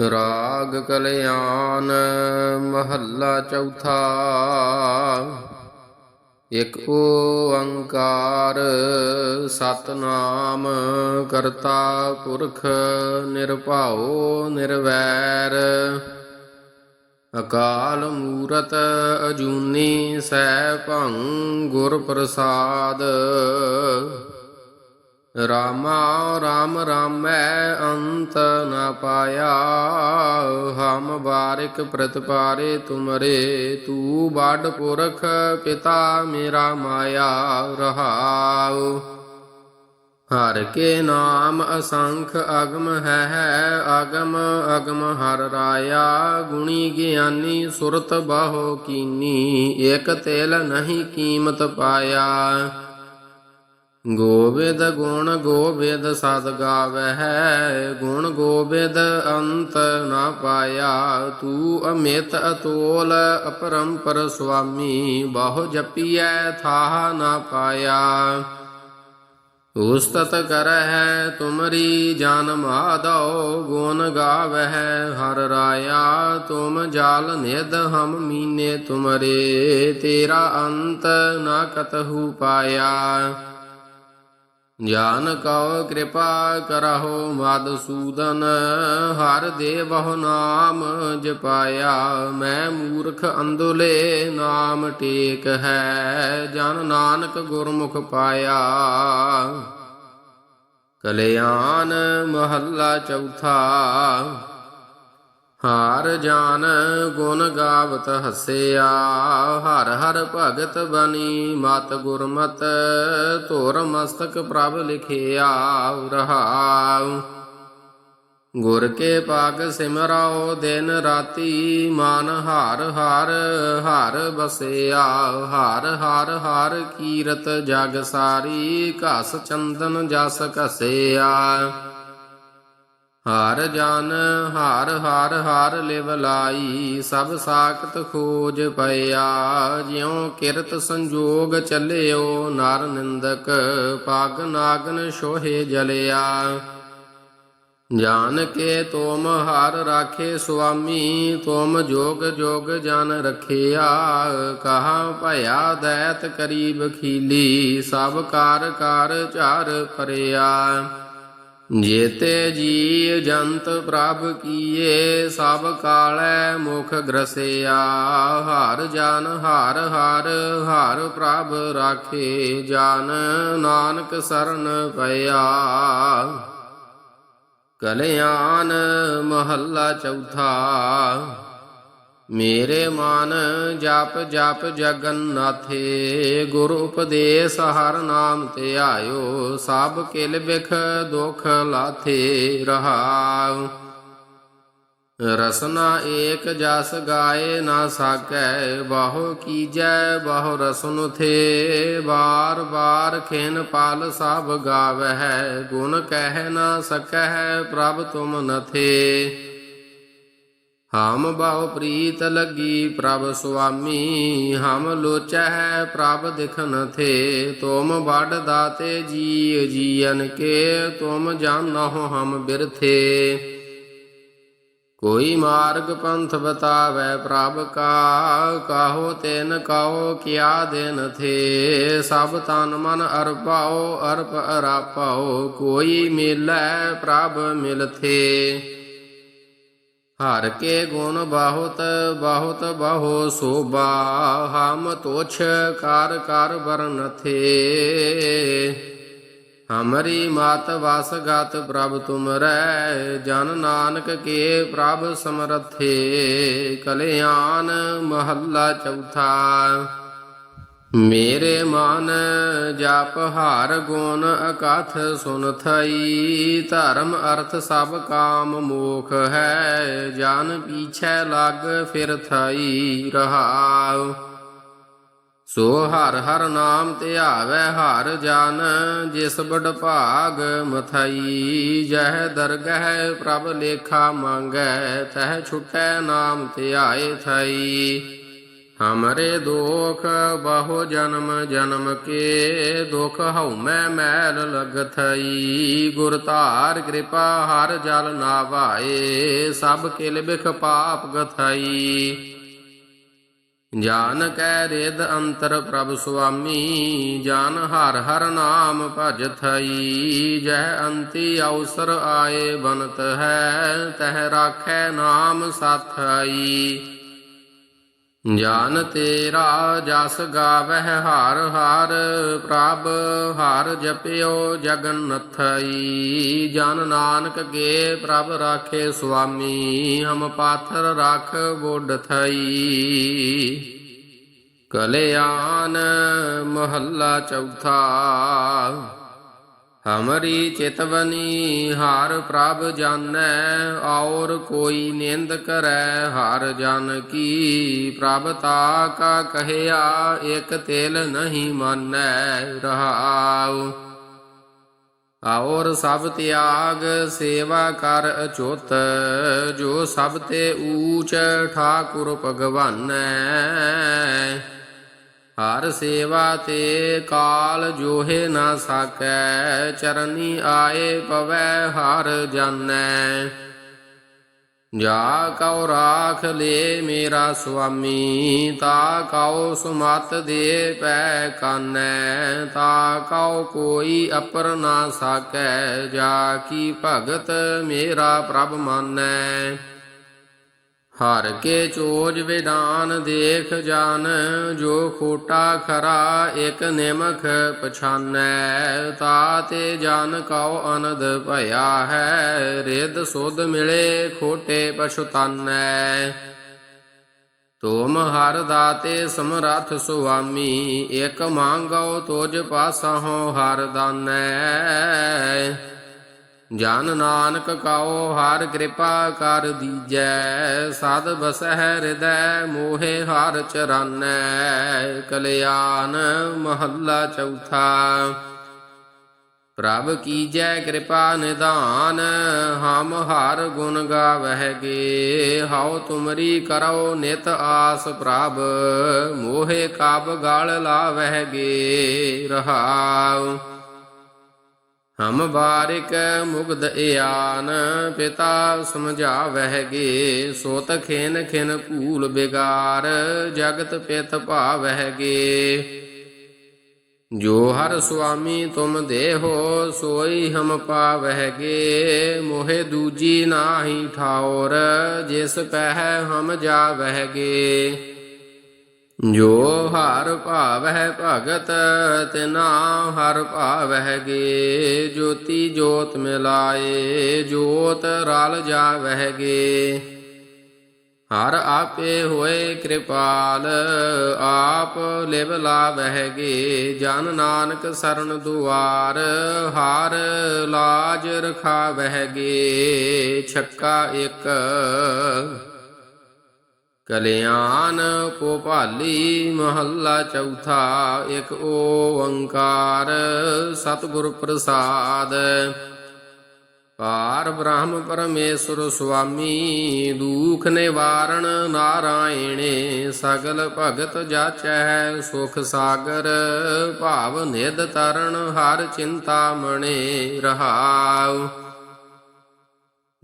ਰਾਗ ਕਲਿਆਣ ਮਹੱਲਾ ਚੌਥਾ। ਇਕ ਓੰਕਾਰ ਸਤਨਾਮ ਕਰਤਾ ਪੁਰਖ ਨਿਰਭਉ ਨਿਰਵੈਰ। ਅਕਾਲ ਮੂਰਤ ਅਜੂਨੀ ਸੈਭੰ ਗੁਰ ਪ੍ਰਸਾਦ। ਰਾਮਾ ਰਾਮ ਰਾਮੈ ਅੰਤ ਨ ਪਾਇਆ। ਹਮ ਬਾਰਿਕ ਪ੍ਰਤਪਾਰੇ ਤੁਮਰੇ, ਤੂ ਬਾਡ ਪੁਰਖ ਪਿਤਾ ਮੇਰਾ ਮਾਇਆ ਰਹਾਉ। ਹਰ ਕੇ ਨਾਮ ਅਸੰਖ ਅਗਮ ਹੈ, ਅਗਮ ਅਗਮ ਹਰ ਰਾਇਆ। ਗੁਣੀ ਗਿਆਨੀ ਸੁਰਤ ਬਾਹੋ ਕੀਨੀ, ਇਕ ਤੇਲ ਨਹੀਂ ਕੀਮਤ ਪਾਇਆ। ਗੋਬਿੰਦ ਗੁਣ ਗੋਬਿੰਦ ਸਦ ਗਾਵਹਿ, ਗੁਣ ਗੋਬਿੰਦ ਅੰਤ ਨਾ ਪਾਇਆ। ਤੂੰ ਅਮਿਤ ਅਤੋਲ ਅਪਰੰਪਰ ਸੁਆਮੀ, ਬਹੁ ਜਪੀਐ ਥਾਹ ਨਾ ਪਾਇਆ। ਉਸਤਤ ਕਰਹਿ ਤੁਮਰੀ ਜਨ ਮਾਦਉ ਗੁਣ ਗਾਵਹਿ ਹਰ ਰਾਇਆ। ਤੁਮ ਜਾਲ ਨਿਦ ਹਮ ਮੀਨੇ ਤੁਮਰੇ, ਤੇਰਾ ਅੰਤ ਨਾ ਕਤਹੂ ਪਾਇਆ। ਜਾਨ ਕਉ ਕਿਰਪਾ ਕਰਹੁ ਮਦਸੂਦਨ ਹਰ ਦੇ ਬਹੁ ਨਾਮ ਜਪਾਇਆ। ਮੈਂ ਮੂਰਖ ਅੰਦੁਲੇ ਨਾਮ ਟੇਕ ਹੈ, ਜਨ ਨਾਨਕ ਗੁਰਮੁਖ ਪਾਇਆ। ਕਲਿਆਣ ਮਹੱਲਾ ਚੌਥਾ ਹਾਰ ਜਾਨ ਗੁਣ ਗਾਵਤ ਹੱਸਿਆ, ਹਰ ਹਰ ਭਗਤ ਬਣੀ ਮਤ ਗੁਰਮਤ, ਧੁਰ ਮਸਤਕ ਪ੍ਰਭ ਲਿਖਿਆ, ਰਹਾਉ। ਗੁਰ ਕੇ ਪਾਗ ਸਿਮਰਾਓ ਦਿਨ ਰਾਤੀ ਮਨ ਹਾਰ ਹਾਰ, ਹਰ ਬਸਿਆ, ਹਾਰ ਹਾਰ ਹਾਰ ਕੀਰਤ ਜਗ ਸਾਰੀ, ਘਸ ਚੰਦਨ ਜਸ ਘਸਿਆ। ਹਰ ਜਨ ਹਰ ਹਰ ਹਰ ਲਿਵ ਲਾਈ, ਸਭ ਸਾਖਤ ਖੋਜ ਪਇਆ, ਜਿਉ ਕਿਰਤ ਸੰਜੋਗ ਚੱਲਿਓ, ਨਰ ਨਿੰਦਕ ਪਾਗ ਨਾਗਨ ਸੋਹੇ ਜਲਿਆ। ਜਾਨ ਕੇ ਤੁਮ ਹਰ ਰਾਖੇ ਸੁਆਮੀ, ਤੁਮ ਜੋਗ ਜੋਗ ਜਨ ਰਖਿਆ, ਕਹਾ ਭਇਆ ਦੈਤ ਕਰੀਬ ਖੀਲੀ, ਸਭ ਕਾਰ ਕਾਰ ਝਾਰ ਪਰਿਆ ਜੇਤੇ ਜੀ ਜੰਤ ਪ੍ਰਭ ਕੀਏ, ਸਭ ਕਾਲੈ ਮੁਖ ਗ੍ਰਸਿਆ। ਹਰ ਜਨ, ਹਰ ਹਰ ਹਰ ਪ੍ਰਭ ਰਾਖੇ ਜਨ, ਨਾਨਕ ਸਰਨ ਪਿਆ ਕਲਿਆਣ ਮਹੱਲਾ ਚੌਥਾ। ਮੇਰੇ ਮਨ ਜਪ ਜਪ ਜਗਨਨਾਥੇ, ਗੁਰੂ ਉਪਦੇਸ਼ ਹਰ ਨਾਮ ਤੇ ਆਇਓ, ਸਭ ਕਿਲ ਬਿਖ ਦੁਖ ਲਾਥੇ ਰਹਾਉ। ਰਸਨਾ ਏਕ ਜਸ ਗਾਏ ਨਾ ਸਾਕੈ, ਬਹੁ ਕੀਜੈ ਬਹੁ ਰਸਨ ਥੇ ਬਾਰ ਬਾਰ ਖੇਨ ਪਾਲ ਸਭ ਗਾਵਹਿ, ਗੁਣ ਕਹਿ ਨਾ ਸਕਹਿ ਪ੍ਰਭ ਤੁਮ ਨਥੇ। ਹਮ ਬਹੁ ਪ੍ਰੀਤ ਲੱਗੀ ਪ੍ਰਭ ਸੁਆਮੀ, ਹਮ ਲੋਚੈ ਪ੍ਰਭ ਦਿਖਨ ਥੇ, ਤੁਮ ਵਡ ਦਾਤੇ ਜੀ ਜੀਨ ਕੇ, ਤੁਮ ਜਾਨਹੁ ਹਮ ਬਿਰਥੇ। ਕੋਈ ਮਾਰਗ ਪੰਥ ਬਤਾਵੇ ਪ੍ਰਭ ਕਾ, ਕਾਹੋ ਤੈਨ ਕਾਹੋ ਕਿਆ ਦੇਨ ਥੇ, ਸਭ ਤਨ ਮਨ ਅਰਪਾਓ ਅਰਪ ਅਰਾਪਾਓ ਕੋਈ ਮਿਲੈ ਪ੍ਰਭ ਮਿਲਥੇ ਹਰ ਕੇ ਗੁਣ ਬਹੁਤ ਬਹੁਤ ਬਹੁ ਸੋਭਾ। ਹਮ ਤੋਛ ਕਰ ਕਰ ਵਰਨਥੇ ਹਮਰੀ ਮਾਤ ਵਸ ਗਤ ਪ੍ਰਭ ਤੁਮਰੈ ਜਨ ਨਾਨਕ ਕੇ ਪ੍ਰਭ ਸਮਰਥੇ। ਕਲਿਆਣ ਮਹੱਲਾ ਚੌਥਾ। ਮੇਰੇ ਮਨ ਜਪ ਹਰ ਗੁਣ ਅਕਥ ਸੁਨ ਥਈ, ਧਰਮ ਅਰਥ ਸਭ ਕਾਮ ਮੋਖ ਹੈ, ਜਨ ਪੀਛੈ ਲੱਗ ਫਿਰ ਥਈ ਰਹਾਉ। ਸੋ ਹਰ ਹਰ ਨਾਮ ਧਿਆਵੈ ਹਰ ਜਨ, ਜਿਸ ਬੜ ਭਾਗ ਮਥਈ। ਜਹ ਦਰਗਹਿ ਪ੍ਰਭ ਲੇਖਾ ਮੰਗੈ, ਤਹ ਛੁਟੈ ਨਾਮ ਧਿਆਏ ਥਈ। ਹਮਰੇ ਦੁਖ ਬਹੁ ਜਨਮ ਜਨਮ ਕੇ ਦੁਖ ਹਉਮੈ ਮੈਲ ਲਗਥਈ। ਗੁਰ ਧਾਰ ਕਿਰਪਾ ਹਰ ਜਲ ਨਾਵਾਏ, ਸਭ ਕਿਲ ਬਿਖ ਪਾਪ ਗਥਈ। ਜਾਨ ਕੈ ਰੇਦ ਅੰਤਰ ਪ੍ਰਭ ਸੁਆਮੀ, ਜਾਨ ਹਰ ਹਰ ਨਾਮ ਭਜ ਥਈ। ਜਹ ਅੰਤੀ ਅਵਸਰ ਆਏ, ਬਨਤ ਹੈ, ਤਹ ਰਾਖੈ ਨਾਮ ਸਾਥਈ ਜਾਨ ਤੇਰਾ ਜਸ ਗਾਵਹਿ ਹਾਰ ਹਾਰ, ਪ੍ਰਭ ਹਾਰ ਜਪਿਓ ਜਗਨਥਈ ਜਨ ਨਾਨਕ ਕੇ ਪ੍ਰਭ ਰਾਖੇ ਸੁਆਮੀ, ਹਮ ਪਾਥਰ ਰਖ ਬੋਡ ਥਈ। ਕਲਿਆਣ ਮਹੱਲਾ ਚੌਥਾ ਹਮਰੀ ਚਿਤਵਨੀ ਹਰ ਪ੍ਰਭ ਜਾਣੈ, ਔਰ ਕੋਈ ਨਿੰਦ ਕਰੈ, ਹਰ ਜਨ ਕੀ। ਪ੍ਰਭ ਤਾ ਕਾ ਕਹਿਆ, ਇਕ ਤਿਲ ਨਹੀਂ ਮਾਨੈ, ਰਹਾਉ। ਔਰ ਸਭ ਤਿਆਗ, ਸੇਵਾ ਕਰ ਅਚੋਤ, ਜੋ ਸਭ ਤੇ ਊਚ ਠਾਕੁਰ ਭਗਵਾਨੈ। ਹਰ ਸੇਵਾ ਤੇ ਕਾਲ ਜੋਹੇ ਨਾ ਸਕੈ, ਚਰਨੀ ਆਏ ਪਵੈ ਹਰ ਜਾਣੈ। ਜਾ ਕਉ ਰਾਖ ਲੇ ਮੇਰਾ ਸੁਆਮੀ, ਤਾ ਕਉ ਸੁਮਤ ਦੇ ਪੈ ਕਾਨੈ, ਤਾ ਕਉ ਕੋਈ ਅਪਰ ਨਾ ਸਕੈ, ਜਾ ਕੀ ਭਗਤ ਮੇਰਾ ਪ੍ਰਭ ਮਾਨੈ। ਹਰ ਕੇ ਚੋਜ ਵਿਦਾਨ ਦੇਖ ਜਾਣ ਜੋ ਖੋਟਾ ਖਰਾ ਇਕ ਨਿਮਖ ਪਛਾਨੈ, ਤਾ ਤੇ ਜਨ ਕਉ ਅਨੰਦ ਭਇਆ ਹੈ ਰਿਦ ਸੁਧ ਮਿਲੇ ਖੋਟੇ ਪਛਤਾਨੈ। ਤੁਮ ਹਰ ਦਾਤੇ ਸਮਰੱਥ ਸੁਆਮੀ, ਇਕ ਮੰਗਉ ਤੁਜ ਪਾਸਹੁ ਹਰ ਦਾਨੈ। ਜਨ ਨਾਨਕ ਕਉ ਹਰ ਕਿਰਪਾ ਕਰ ਦੀਜੈ ਸਦ ਬਸਹਿ ਹਿਰਦੈ ਮੋਹਿ ਹਰ ਚਰਨੈ, ਕਲਿਆਣ ਮਹੱਲਾ ਚੌਥਾ। ਪ੍ਰਭ ਕੀਜੈ ਕਿਰਪਾ ਨਿਧਾਨ, ਹਮ ਹਰ ਗੁਣ ਗਾਵਹਿਗੇ ਹਉ ਤੁਮਰੀ ਕਰੋ ਨਿਤ ਆਸ ਪ੍ਰਭ, ਮੋਹਿ ਕਬ ਗਲ ਲਾਵਹਿਗੇ ਰਹਾਉ। ਹਮ ਬਾਰਿਕ ਮੁਗਧ ਇਆਨ, ਪਿਤਾ ਸਮਝਾਵਹਿਗੇ ਸੋਤ ਖੇਨ ਖਿਨ ਭੂਲ ਬਿਗਾਰ, ਜਗਤ ਪਿਤ ਭਾਵਹਿਗੇ ਜੋ ਹਰ ਸੁਆਮੀ ਤੁਮ ਦੇਹੋ, ਸੋਈ ਹਮ ਪਾਵਹਿਗੇ ਮੋਹਿ ਦੂਜੀ ਨਾਹੀ ਠਾਉਰ, ਜਿਸ ਪਹਿ ਹਮ ਜਾਵਹਿਗੇ ਜੋ ਹਰ ਭਾਵਹਿ ਭਗਤ ਤਿਨਾ ਹਰ ਭਾਵਹਿਗੇ ਜੋਤੀ ਜੋਤ ਮਿਲਾਏ, ਜੋਤ ਰਲ ਜਾਵਹਿਗੇ ਹਰ ਆਪੇ ਹੋਏ ਕਿਰਪਾਲ, ਆਪ ਲਿਵ ਲਾਵਹਿਗੇ ਜਨ ਨਾਨਕ ਸਰਨ ਦੁਆਰ, ਹਰ ਲਾਜ ਰਖਾਵਹਿਗੇ ਛੱਕਾ ਇੱਕ ਕਲਿਆਣ ਕੋ ਭਾਲੀ ਮਹੱਲਾ ਚੌਥਾ, ਇੱਕ ਓੰਕਾਰ ਸਤਿਗੁਰ ਪ੍ਰਸਾਦ। ਪਾਰ ਬ੍ਰਹਮ ਪਰਮੇਸ਼ਰ ਸੁਆਮੀ, ਦੁਖ ਨਿਵਾਰਣ ਨਾਰਾਇਣੇ, ਸਗਲ ਭਗਤ ਜਾਚੈ ਸੁਖ ਸਾਗਰ, ਭਾਵ ਨਿਦ ਤਰਣ ਹਰ ਚਿੰਤਾ ਮਣੇ ਰਹਾਉ।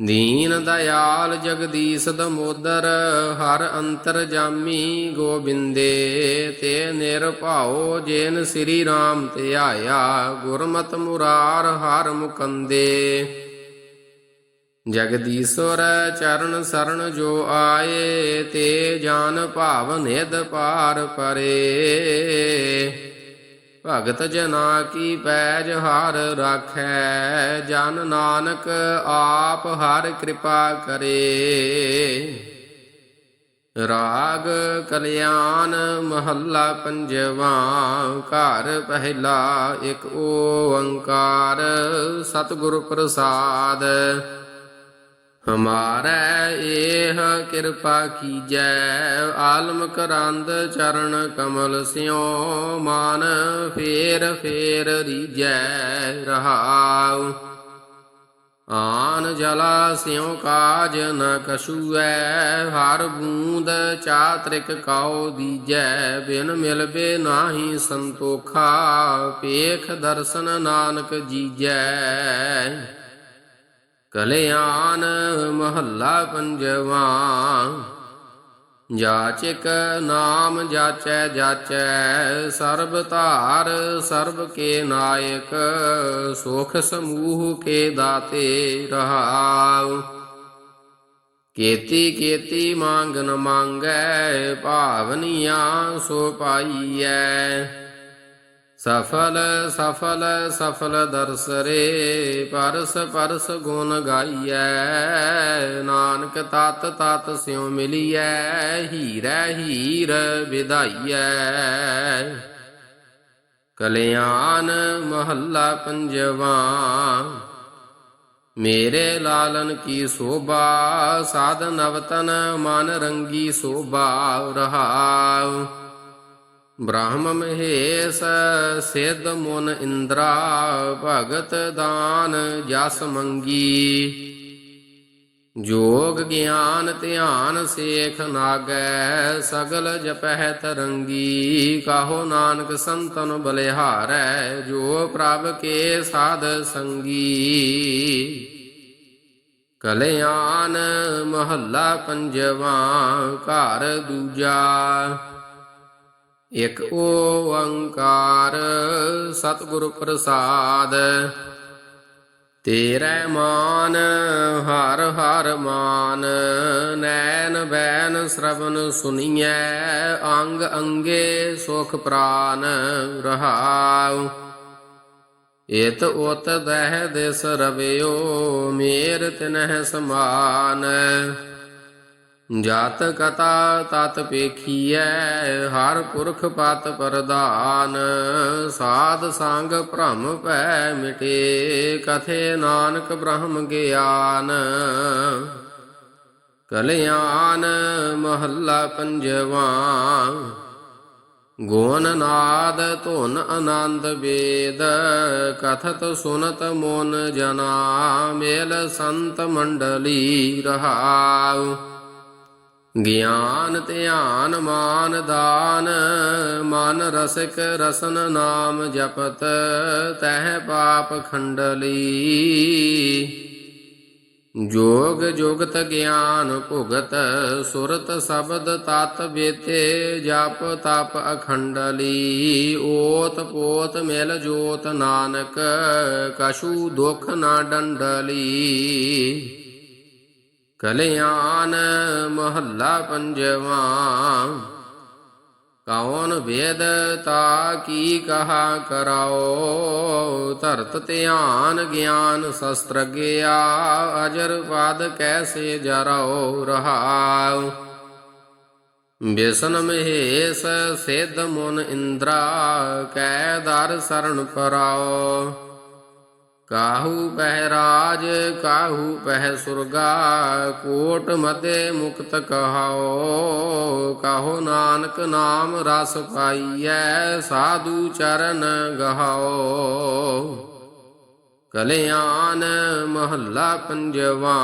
ਦੀਨ ਦਇਆਲ ਜਗਦੀਸ਼ ਦਮੋਦਰ, ਹਰ ਅੰਤਰ ਜਾਮੀ ਗੋਬਿੰਦੇ, ਤੇ ਨਿਰਭਉ ਜੇਨ ਸ੍ਰੀ ਰਾਮ ਤੇ ਆਇਆ, ਗੁਰਮਤ ਮੁਰਾਰ ਹਰ ਮੁਕੰਦੇ। ਜਗਦੀਸ਼ਵਰ ਚਰਨ ਸਰਣ ਜੋ ਆਏ, ਤੇ ਜਾਨ ਭਾਵ ਨਿਦ ਪਾਰ ਪਰੇ। ਭਗਤ ਜਨਾ ਕੀ ਪੈਜ ਹਰ ਰਾਖੈ, ਜਨ ਨਾਨਕ ਆਪ ਹਰ ਕਿਰਪਾ ਕਰੇ। ਰਾਗ ਕਲਿਆਣ ਮਹੱਲਾ ਪੰਜਵਾ, ਘਰ ਪਹਿਲਾ ਇੱਕ ਓੰਕਾਰ, ਸਤਿਗੁਰ ਪ੍ਰਸਾਦ। ਹਮਾਰੈ ਇਹ ਕਿਰਪਾ ਕੀਜੈ, ਆਲਮ ਕਰੰਦ ਚਰਨ ਕਮਲ ਸਿਓ ਮਾਨ ਫੇਰ ਫੇਰ ਰੀਜੈ ਰਹਾਉ। ਆਨ ਜਲਾ ਸਿਉ ਕਾਜ ਨ ਕਛੂਐ, ਹਰ ਬੂੰਦ ਚਾਤ੍ਰਿਕ ਕਾਉ ਦੀਜੈ, ਬਿਨ ਮਿਲਬੇ ਨਾਹੀ ਸੰਤੋਖਾ, ਪੇਖ ਦਰਸ਼ਨ ਨਾਨਕ ਜੀਜੈ। ਕਲਿਆਣ ਮਹੱਲਾ ਪੰਜਵਾ। ਜਾਚਕ ਨਾਮ ਜਾਚੈ ਜਾਚੈ, ਸਰਬ ਧਾਰ ਸਰਬ ਕੇ ਨਾਇਕ, ਸੁਖ ਸਮੂਹ ਕੇ ਦਾਤੇ ਰਹਾਉ। ਕੇਤੀ ਕੇਤੀ ਮੰਗ ਨ ਮੰਗੈ, ਭਾਵਨੀਆਂ ਸੋ ਪਾਈਐ। ਸਫਲ ਸਫਲ ਸਫਲ ਦਰਸਰੇ ਪਰਸ ਪਰਸ ਗੁਣ ਗਾਈਐ। ਨਾਨਕ ਤਤ ਤਤ ਸਿਉ ਮਿਲੀਐ, ਹੀਰੈ, ਹੀਰ ਵਿਧਾਈਐ ਕਲਿਆਣ ਮਹੱਲਾ ਪੰਜਵਾ, ਮੇਰੇ ਲਾਲਨ ਕੀ ਸੋਭਾ, ਸਾਧ ਨਵਤਨ ਮਨ ਰੰਗੀ ਸੋਭਾ ਰਹਾਉ। ਬ੍ਰਹਮ ਮਹੇਸ਼ ਸਿੱਧ ਮੁਨ ਇੰਦਰਾ ਭਗਤ ਦਾਨ ਜਸ ਮੰਗੀ। ਜੋਗ ਗਿਆਨ ਧਿਆਨ ਸੇਖ ਨਾਗੈ ਸਗਲ ਜਪਹਿ ਤਰੰਗੀ ਕਾਹੋ ਨਾਨਕ ਸੰਤਨ ਬਲਿਹਾਰੈ, ਜੋ ਪ੍ਰਭ ਕੇ ਸਾਧ ਸੰਗੀ। ਕਲਿਆਣ ਮਹੱਲਾ ਪੰਜਵਾ, ਘਰ ਦੂਜਾ। ਇਕ ਓੰਕਾਰ ਸਤਿਗੁਰ ਪ੍ਰਸਾਦ। ਤੇਰੇ ਮਾਨ, ਹਰ ਹਰ ਮਾਨ, ਨੈਣ ਬੈਨ ਸ਼ਰਵਨ ਸੁਨੀਐ, ਅੰਗ ਅੰਗੇ ਸੁਖ ਪ੍ਰਾਨ ਰਹਾਉ। ਇਤ ਉਤ ਦਹਿ ਦਿਸ ਰਵਿਓ, ਮੇਰ ਤਿਨਹਿ ਸਮਾਨ। ਜਾਤ ਕਤਾ ਤਤ ਪੇਖੀਐ, ਹਰ ਪੁਰਖ ਪਤ ਪ੍ਰਦਾਨ ਸਾਧ ਸੰਗ ਭ੍ਰਮ ਪੈ ਮਿਟੇ, ਕਥੇ ਨਾਨਕ ਬ੍ਰਹਮ ਗਿਆਨ। ਕਲਿਆਣ ਮਹੱਲਾ ਪੰਜਵਾ ਗੋਨ ਨਾਦ ਧੁਨ ਆਨੰਦ ਵੇਦ। ਕਥਤ ਸੁਨਤ ਮੋਨ ਜਨਾ, ਮੇਲ ਸੰਤ ਮੰਡਲੀ ਰਹਾਉ। ਗਿਆਨ ਧਿਆਨ ਮਾਨ ਦਾਨ, ਮਨ ਰਸਿਕ ਰਸਨ ਨਾਮ ਜਪਤ, ਤਹਿ ਪਾਪ ਖੰਡਲੀ। ਜੋਗ ਜੁਗਤ ਗਿਆਨ ਭੁਗਤ, ਸੁਰਤ ਸ਼ਬਦ ਤਤ ਬੇਤੇ, ਜਪ ਤਪ ਅਖੰਡਲੀ। ਓਤ ਪੋਤ ਮਿਲ ਜੋਤ ਨਾਨਕ ਕਸ਼ੂ ਦੁਖ ਨਾ ਡੰਡਲੀ। ਕਲਿਆਣ ਮਹੱਲਾ ਪੰਜਵਾ। ਕੌਣ ਵੇਦ ਤਾ ਕੀ ਕਹਾ ਕਰਾਓ ਧਰਤ ਧਿਆਨ ਗਿਆਨ ਸ਼ਸਤਰ ਗਿਆ। ਅਜਰ ਪਦ ਕੈਸੇ ਜਰਾਓ ਰਹਾਉ। ਬਿਸਨ ਮਹੇਸ਼ ਸੇਧ ਮੁਨ ਇੰਦਰਾ। ਕੈ ਦਰ ਸਰਣ ਪਰਾਓ ਕਾਹੂ ਪਹਿ ਰਾਜ ਕਾਹੂ ਪਹਿ ਸੁਰਗਾ, ਕੋਟ ਮਤੇ ਮੁਕਤ ਕਹਾਓ। ਕਾਹੋ ਨਾਨਕ ਨਾਮ ਰਸ ਪਾਈਐ, ਸਾਧੂ ਚਰਨ ਗਹਾਓ। ਕਲਿਆਣ ਮਹੱਲਾ ਪੰਜਵਾ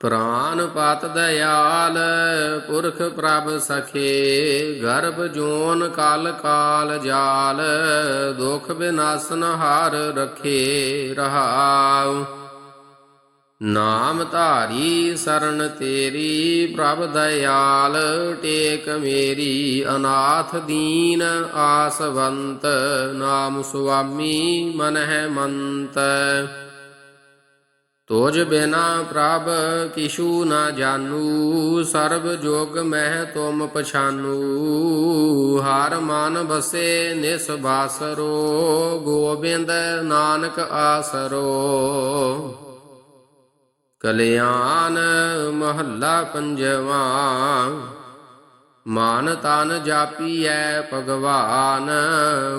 ਪ੍ਰਾਨ ਪਤ ਦਇਆਲ, ਪੁਰਖ ਪ੍ਰਭ ਸਖੇ, ਗਰਭ ਜੋਨ ਕਲ ਕਾਲ ਜਾਲ, ਦੁਖ ਬਿਨਾਸਨ ਹਾਰ ਰਖੇ ਰਹਾਉ। ਨਾਮ ਧਾਰੀ ਸਰਨ ਤੇਰੀ, ਪ੍ਰਭ ਦਇਆਲ, ਟੇਕ ਮੇਰੀ, ਅਨਾਥ ਦੀਨ ਆਸਵੰਤ, ਨਾਮ ਸੁਆਮੀ ਮਨ ਹੈ ਮੰਤ। ਤੋਜ ਬਿਨਾ ਪ੍ਰਭ ਕਿਛੂ ਨਾ ਜਾਣੂ, ਸਰਬ ਜੋਗ ਮਹਿ ਤੁਮ ਪਛਾਨੂ। ਹਰ ਮਨ ਬਸੇ ਨਿਸ ਬਾਸਰੋ, ਗੋਬਿੰਦ ਨਾਨਕ ਆਸਰੋ। ਕਲਿਆਣ ਮਹੱਲਾ ਪੰਜਵਾ। ਮਨ ਤਨ ਜਾਪੀਐ ਭਗਵਾਨ,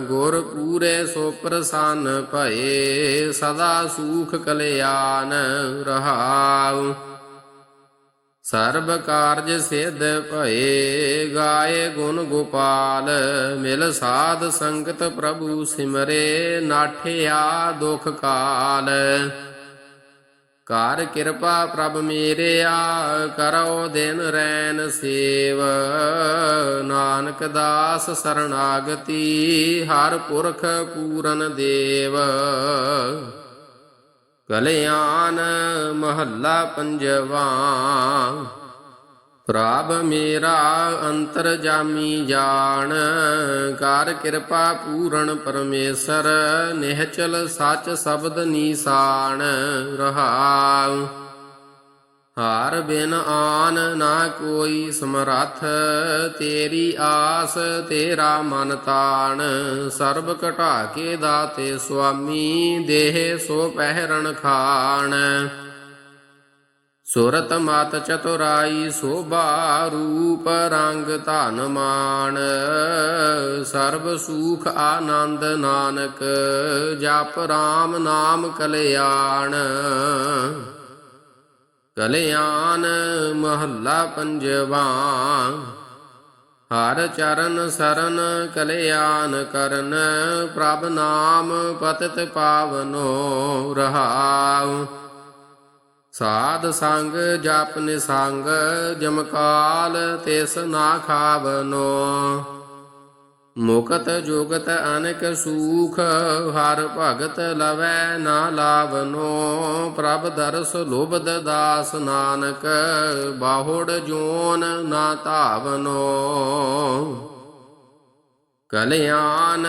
ਗੁਰ ਪੂਰੇ ਸੋ ਪ੍ਰਸੰਨ ਭਏ, ਸਦਾ ਸੂਖ ਕਲਿਆਣ ਰਹਾਉ। ਸਰਬ ਕਾਰਜ ਸਿਧ ਭਏ, ਗਾਏ ਗੁਣ ਗੋਪਾਲ, ਮਿਲ ਸਾਧ ਸੰਗਤ ਪ੍ਰਭੂ ਸਿਮਰੇ, ਨਾਠਿਆ ਦੁਖ ਕਾਲ। ਕਰ ਕਿਰਪਾ ਪ੍ਰਭ ਮੇਰਿਆ, ਕਰੋ ਦਿਨ ਰੈਨ ਸੇਵ। ਨਾਨਕ ਦਾਸ ਸਰਣਾਗਤੀ, ਹਰ ਪੁਰਖ ਪੂਰਨ ਦੇਵ। ਕਲਿਆਣ ਮਹੱਲਾ ਪੰਜਵਾ। ਪ੍ਰਭ ਮੇਰਾ ਅੰਤਰ ਜਾਮੀ ਜਾਣ, ਕਰ ਕਿਰਪਾ ਪੂਰਨ ਪਰਮੇਸ਼ਰ, ਨਿਹਚਲ ਸੱਚ ਸ਼ਬਦ ਨੀਸਾਨ ਰਹਾਉ। ਹਾਰ ਬਿਨ ਆਨ ਨਾ ਕੋਈ ਸਮਰੱਥ, ਤੇਰੀ ਆਸ ਤੇਰਾ ਮਨ ਤਾਣ। ਸਰਬ ਘਟਾ ਕੇ ਦਾਤੇ ਸੁਆਮੀ, ਦੇਹ ਸੋ ਪਹਿਰਣ ਖਾਣ। ਸੁਰਤ ਮਤ ਚਤੁਰਾਈ ਸੋਭਾ ਰੂਪ ਰੰਗ ਧਨ ਮਾਨ ਸਰਬ ਸੂਖ ਆਨੰਦ ਨਾਨਕ, ਜਪ ਰਾਮ ਨਾਮ ਕਲਿਆਣ। ਕਲਿਆਣ ਮਹੱਲਾ ਪੰਜਵਾ, ਹਰ ਚਰਨ ਸਰਨ ਕਲਿਆਣ ਕਰਨ, ਪ੍ਰਭ ਨਾਮ ਪਤਿਤ ਪਾਵਨੋ ਰਹਾਉ। ਸਾਧ ਸੰਗ ਜਪ ਨਿਸੰਗ ਜਮਕਾਲ ਤਿਸ ਨਾ ਖਾਵਨੋ। ਮੁਕਤ ਜੁਗਤ ਅਨਕ ਸੂਖ, ਹਰ ਭਗਤ ਲਵੈ ਨਾ ਲਾਵਨੋ। ਪ੍ਰਭ ਦਰਸ ਲੋਭਦ ਦਾਸ ਨਾਨਕ, ਬਾਹੁੜ ਜੋਨ ਨਾ ਧਾਵਨੋ। ਕਲਿਆਣ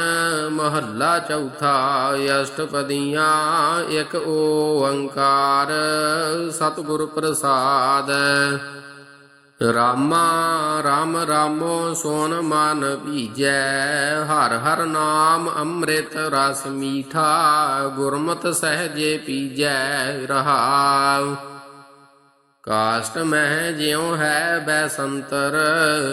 ਮਹੱਲਾ ਚੌਥਾ ਅਸ਼ਟਪਦੀਆਂ ਇੱਕ ਓੰਕਾਰ ਸਤਿਗੁਰ ਪ੍ਰਸਾਦ। ਰਾਮਾ ਰਾਮ ਰਾਮੋ ਸੋਨ ਮਨ ਭੀਜੈ, ਹਰ ਹਰ ਨਾਮ ਅੰਮ੍ਰਿਤ ਰਸ ਮੀਠਾ, ਗੁਰਮਤਿ ਸਹਜੇ ਪੀਜੈ ਰਹਾਉ। ਕਾਸ਼ਟ ਮਹਿ ਜਿਉ ਹੈ ਬੈਸੰਤਰ,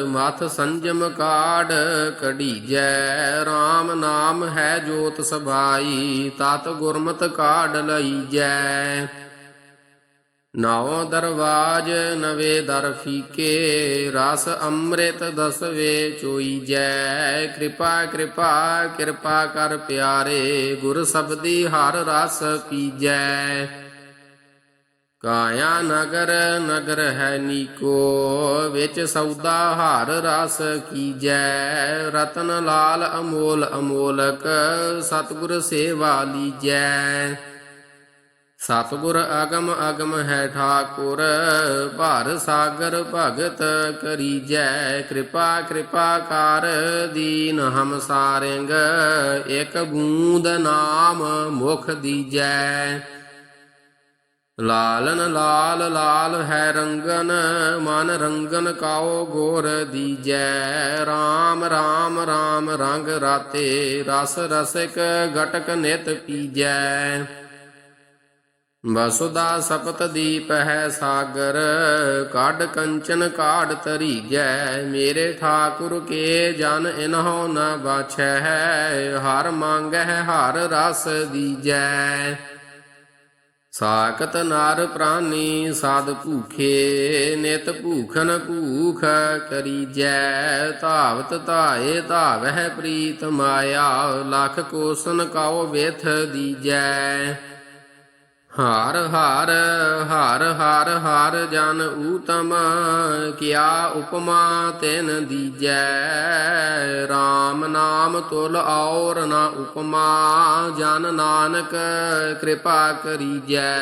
ਮਥ ਸੰਜਮ ਕਾੜ ਕਢੀਜੈ। RAM ਨਾਮ ਹੈ ਜੋਤ ਸਭਾਈ, ਤਤ ਗੁਰਮਤਿ ਕਾਢ ਲਈਜੈ। ਨੌ ਦਰਵਾਜ ਨਵੇ ਦਰ ਫੀਕੇ, ਰਸ ਅੰਮ੍ਰਿਤ ਦਸਵੇ ਚੋਈ ਜੈ ਕਿਰਪਾ ਕਿਰਪਾ ਕਿਰਪਾ ਕਰ ਪਿਆਰੇ, ਗੁਰ ਸਬਦੀ ਹਰ ਰਸ ਪੀਜੈ। ਕਾਇਆ ਨਗਰ ਨਗਰ ਹੈ ਨੀਕੋ, ਵਿੱਚ ਸੌਦਾ ਹਰ ਰਸ ਕੀਜੈ। ਰਤਨ ਲਾਲ ਅਮੋਲ, ਅਮੋਲਕ ਸਤਿਗੁਰ ਸੇਵਾ ਲੀਜੈ। ਸਤਿਗੁਰ ਅਗਮ ਅਗਮ ਹੈ ਠਾਕੁਰ, ਭਰ ਸਾਗਰ ਭਗਤ ਕਰੀਜੈ। ਕਿਰਪਾ ਕਿਰਪਾ ਕਰ ਦੀਨ ਹਮ ਸਾਰਿੰਗ, ਇਕ ਬੂੰਦ ਨਾਮ ਮੁਖ ਦੀਜੈ। ਲਾਲਨ ਲਾਲ ਲਾਲ ਹੈ ਰੰਗਨ, ਮਨ ਰੰਗਨ ਕਾਓ ਗੋਰ ਦੀਜੈ। RAM RAM RAM ਰੰਗ ਰਾਤੇ, ਰਸ ਰਸਿਕ ਘਟਕ ਨਿਤ ਪੀਜੈ। ਵਸੁਦਾ ਸਪਤ ਦੀਪ ਹੈ ਸਾਗਰ, ਕਾਢ ਕੰਚਨ ਕਾਢ ਤਰੀਜੈ ਮੇਰੇ ਠਾਕੁਰ ਕੇ ਜਨ ਇਨਹੁ ਨ ਬਾਛੈ, ਹਰ ਮੰਗੈ ਹਰ ਰਸ ਦੀਜੈ। ਸਾਕਤ ਨਾਰ ਪ੍ਰਾਨੀ ਸਾਧ ਭੂਖੇ, ਨਿਤ ਭੂਖਨ ਭੂਖ ਕਰੀਜੈ, ਧਾਵਤ ਧਾਏ ਧਾਵਹਿ ਪ੍ਰੀਤ ਮਾਇਆ, ਲਖ ਕੋਸਨ ਕਾਉ ਵੇਥ ਦੀਜੈ। ਹਾਰ ਹਾਰ ਹਾਰ ਹਾਰ ਹਾਰ ਜਨ ਊਤਮ, ਕਿਆ ਉਪਮਾ ਤੈਨ ਦੀਜੈ? RAM ਨਾਮ ਤੁਲ ਔਰ ਨਾ ਉਪਮਾ, ਜਨ ਨਾਨਕ ਕਿਰਪਾ ਕਰੀਜੈ।